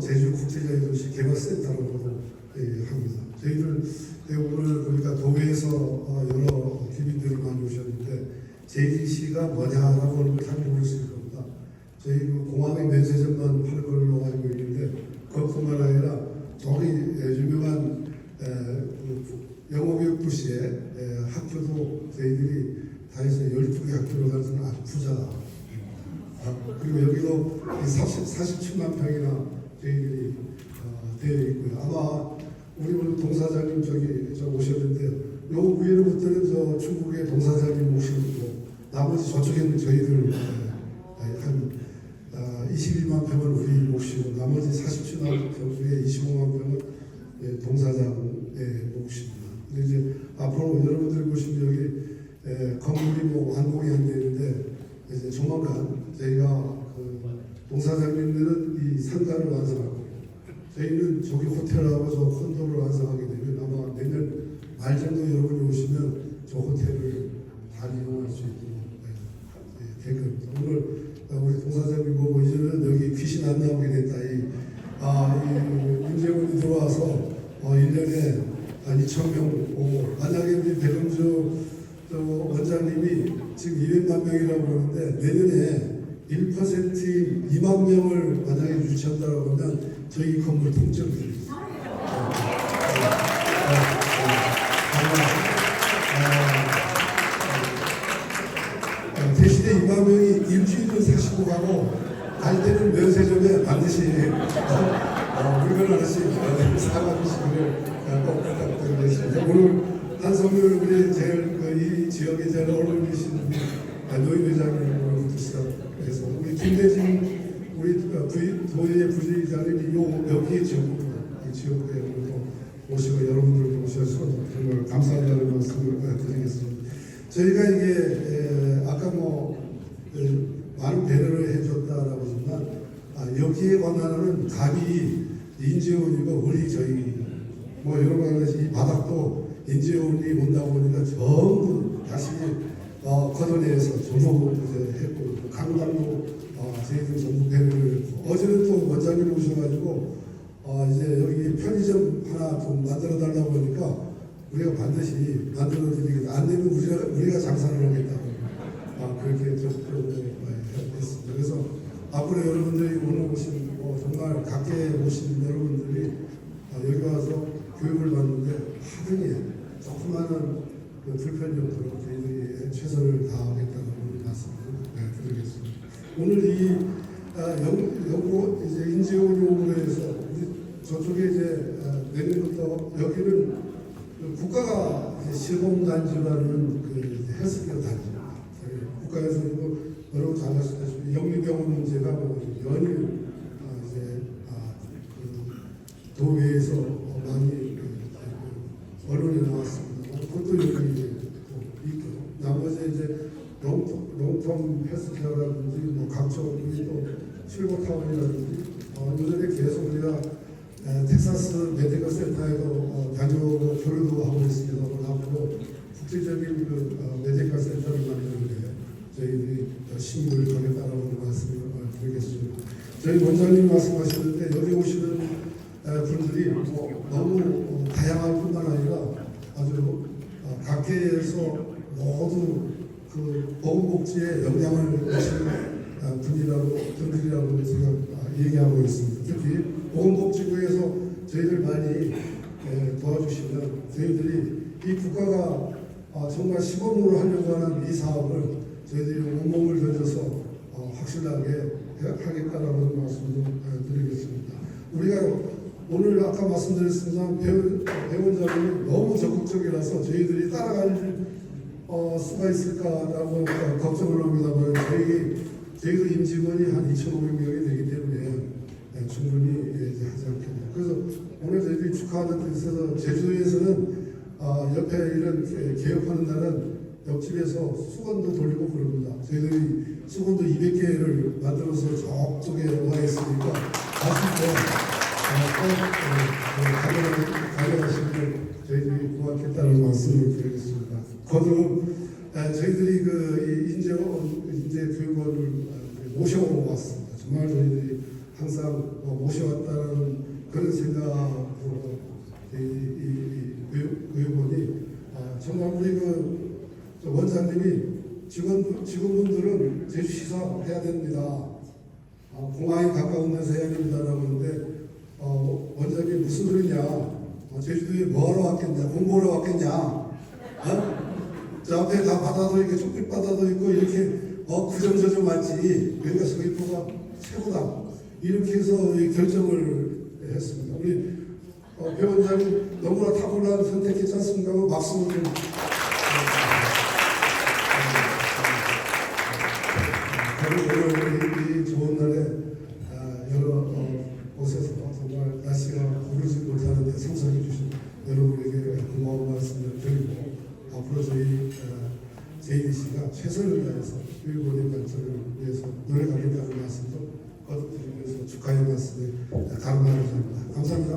제주 국제자유도시 개발센터라고 예, 합니다. 저희들 예, 오늘 보니까 도계에서 어, 여러 기민들이 많이 오셨는데 JDC가 뭐냐라고 하는 걸 살펴보실 겁니다. 저희 그 공항의 면세점만 파는 걸로 알고 있는데 그것뿐만 아니라 저기 예, 유명한 에, 그 영어교육 도시에 에, 학교도 저희들이 다 해서 12개 학교를 가는 아주 부 자 아, 그리고 여기도 40, 47만 평이나 저희들이 어, 되어 있고요. 아마 우리 오늘 동사장님 저기 저 오셨는데 요 위로부터는 저 중국의 동사장님 오시고 나머지 저쪽에는 저희들 에, 한 아, 22만 평을 우리 모시고 나머지 47만 평 중에 25만 평은 예, 동사장에 모십니다. 근데 이제 앞으로 여러분들이 보시면 여기 에, 건물이 뭐 완공이 안 되는데 이제 조만간 저희가 그 동사장님들은 이 상가를 완성하고 저희는 저기 호텔하고 저 콘도를 완성하게 되면 아마 내년 말 정도 여러분이 오시면 저 호텔을 다 이용할 수 있도록 예, 되거든요. 오늘 우리 동사장님 보고 이제는 여기 귀신 안 나오게 됐다. 이, 아, 이 윤재훈이 들어와서 어, 1년에 한 2천 명 오고 만약에 우리 백은주 저 원장님이 지금 200만 명이라고 그러는데 내년에 1%인 2만 명을 만약에 유치한다고 하면 저희 건물 통째로 드리겠습니다. 어, 대신에 2만 명이 일주일을 사시고 가고 갈 때는 면세점에 반드시 어, 물건 하나씩 어, 사가주시기를 어, 꼭 부탁드리겠습니다. 오늘 한성률 우리 제일 그이 지역에 제일 어울리신 아, 노인 회장님 으로부터 시작해서 우리 김대진 우리 어, 부의, 도의 부의장님이 요 여기. 이 지역구에 또 오시고 여러분들 오셔서 정말 감사하다는 말씀을 어, 드리겠습니다. 저희가 이게 에, 아까 뭐 그, 많은 배려를 해줬다라고 하지만 아, 여기에 관한은 답이 인재원이고 우리 저희 뭐 여러 가지 이 바닥도 인재원이 온다고 보니까 전부 다시 어, 걷어내서 이제 했고 강당도 어, 저희들 전부 배려를 했고 어제는 또 원장님 오셔가지고 어, 이제 여기 편의점 하나 좀 만들어 달라고 하니까 우리가 반드시 만들어 드리겠다. 안 되면 우리가 우리가 장사를 하겠다고 아, 그렇게 좀 했습니다. 그래서 앞으로 여러분들이 오늘 오신 뭐 정말 각계에 오신 여러분들이 아, 여기 와서 교육을 받는데 하등에 조그마한 그 불편이 없도록 저희들이 최선을 다하겠다는 말씀을 네, 드리겠습니다. 오늘 이 아, 영, 영고 이제 해서 우리 저쪽에 이제 아, 내년부터 여기는 그 국가가 이제 시범단지라는 그 헬스케어 단지입니다. 저희 국가에서 이거 여러분 잘 아시다시피 영리병원 문제가 뭐 연일 아, 이제 아, 그 도외에서 어, 많이 그, 그 언론에 나왔습니다. 그것도 여기 이제 또 있고 나머지 이제 롱, 롱텀 헬스케어라든지 뭐 각종 또 실버타운이라든지 어, 요즘에 계속 우리가 에, 텍사스 메디컬 센터에도 어, 다녀오고 교류도 하고 있습니다. 앞으로 국제적인 그 어, 메디컬 센터를 만드는데 저희들이 열심히 노력하겠다라는 말씀을 어, 드리겠습니다. 저희 원장님 말씀하셨는데 여기 오시는 에, 분들이 뭐 너무 어, 다양할 뿐만 아니라 아주 어, 각계에서 모두 그 보건복지에 영향을 미치는 어, 분이라고 분들이라고 제가 아, 얘기하고 있습니다. 특히 보건복지부에서 저희들 많이 에, 도와주시면 저희들이 이 국가가 아, 정말 시범으로 하려고 하는 이 사업을 저희들이 온몸을 던져서 어, 확실하게 해- 하겠다라는 말씀을 어, 드리겠습니다. 우리가 오늘 아까 말씀드렸습니다. 배원, 배원장님이 너무 적극적이라서 저희들이 따라갈 어, 수가 있을까라고 어, 걱정을 합니다만 저희 저희도 임직원이 한 2,500명이 되기 때문에 예, 충분히 예, 하지 않겠냐. 그래서 오늘 저희들이 축하하는 뜻에서 제주도에서는 아, 옆에 이런 개- 개업하는 날은 옆집에서 수건도 돌리고 그럽니다. 저희들이 수건도 200개를 만들어서 저쪽에 와 있으니까 가실 때 가져가시면 저희들이 고맙겠다는 말씀을 드리겠습니다. 거듭 아, 저희들이 그이 인재 인재 교육원을 아, 모셔오고 왔습니다. 정말 저희들이 항상 어, 모셔왔다는 그런 생각으로 이, 이, 이 의- 의원이 아, 정말 우리 그저 원장님이 직원 직원분들은 제주시사 해야 됩니다. 아, 공항에 가까운 데서 해야 됩니다라고 하는데 어, 원장님 무슨 소리냐? 어, 제주도에 뭐하러 왔겠냐? 공부하러 왔겠냐? 어? 저 앞에 다 바다도 있고 촛빛 바다도 있고 이렇게 어 구정저정 맞지 여기가 서귀포가 최고다 이렇게 해서 이 결정을 했습니다. 우리 어, 배 원장님 너무나 탁월한 선택했지 않습니까? 박수 좀. 그리고 오늘 이, 이 좋은 날에 아, 여러 어, 곳에서 정말 날씨가 오르지 못하는데 상상해 주신 여러분에게 고마운 말씀을 드리고 앞으로 저희 어, 제이 씨가 최선을 다해서 일본의 발전을 위해서 노력하겠다는 말씀도 거듭드리면서 축하의 말씀에 감사합니다. 감사합니다.